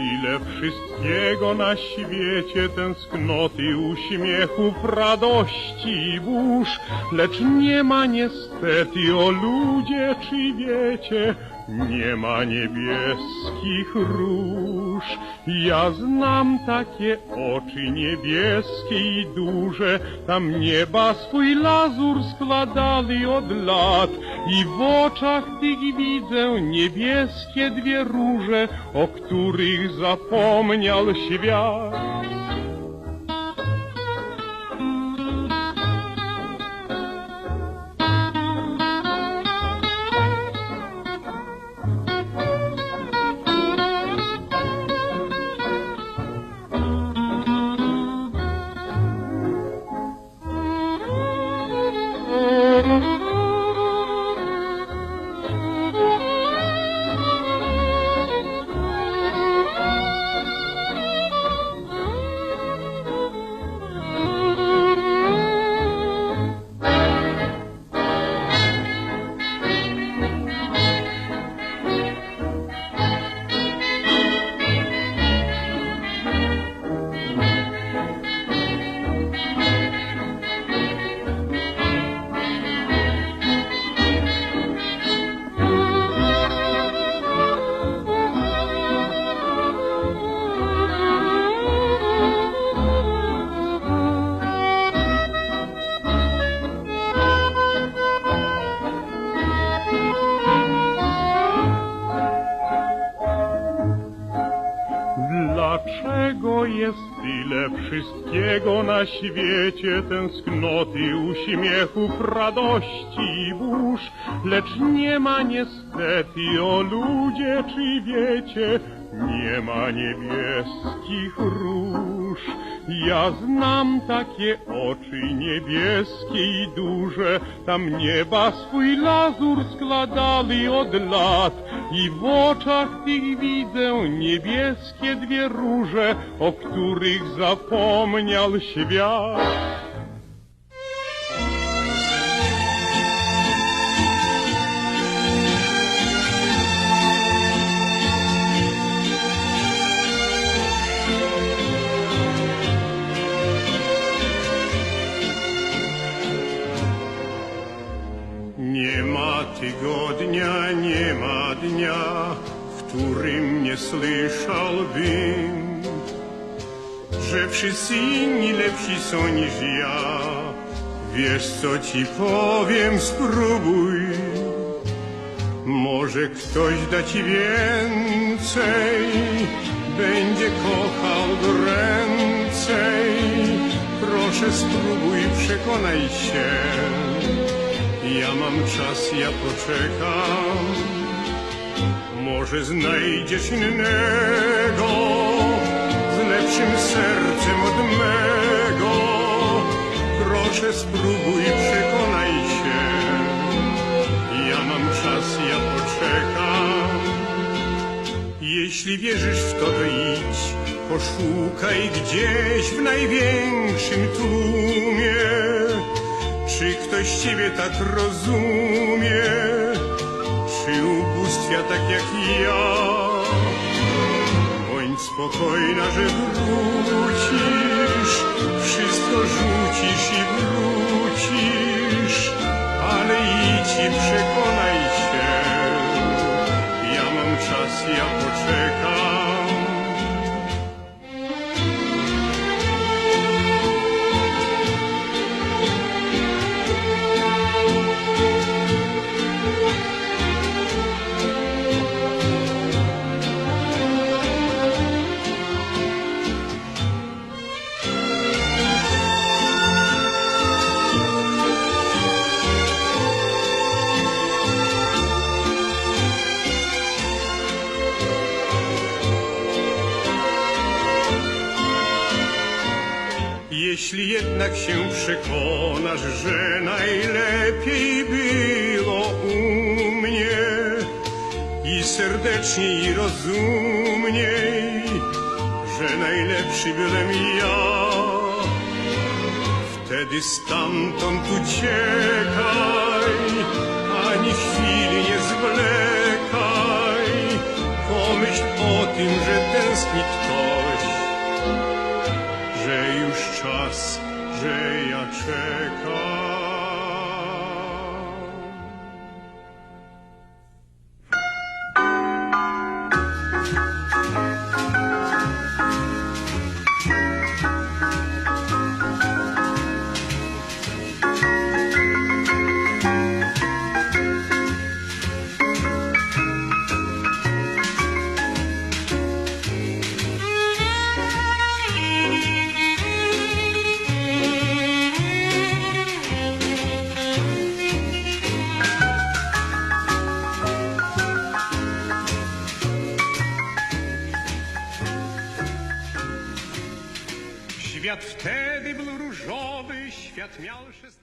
Tyle wszystkiego na świecie, tęsknoty, uśmiechów, radości i burz, lecz nie ma niestety, o ludzie, czy wiecie, nie ma niebieskich róż. Ja znam takie oczy niebieskie i duże, tam nieba swój lazur składali od lat i w oczach tych widzę niebieskie dwie róże, o których zapomniał świat. Jest tyle wszystkiego na świecie, tęsknoty, uśmiechów, radości i burz, lecz nie ma niestety, o ludzie, czy wiecie, nie ma niebieskich róż. Ja znam takie oczy niebieskie i duże, tam nieba swój lazur składali od lat i w oczach tych widzę niebieskie dwie róże, o których zapomniał świat. Którym nie słyszałbym, że wszyscy inni lepsi są niż ja. Wiesz co ci powiem, spróbuj. Może ktoś da ci więcej, będzie kochał goręcej. Proszę spróbuj, przekonaj się. Ja mam czas, ja poczekam. Może znajdziesz innego z lepszym sercem od mego. Proszę spróbuj, przekonaj się. Ja mam czas, ja poczekam. Jeśli wierzysz w to, to idź, poszukaj gdzieś w największym tłumie. Czy ktoś ciebie tak rozumie? Ubóstwia tak jak ja? Bądź spokojna, że wrócisz, wszystko rzucisz i wrócisz, ale idź i przekonaj się. Ja mam czas, ja poczekam. Jeśli jednak się przekonasz, że najlepiej było u mnie i serdeczniej i rozumniej, że najlepszy byłem ja, wtedy stamtąd uciekaj, ani chwili nie zwlekaj, pomyśl tym, że tęskni ktoś, czas, że ja czekam. Świat wtedy był różowy, świat miał szesnaście.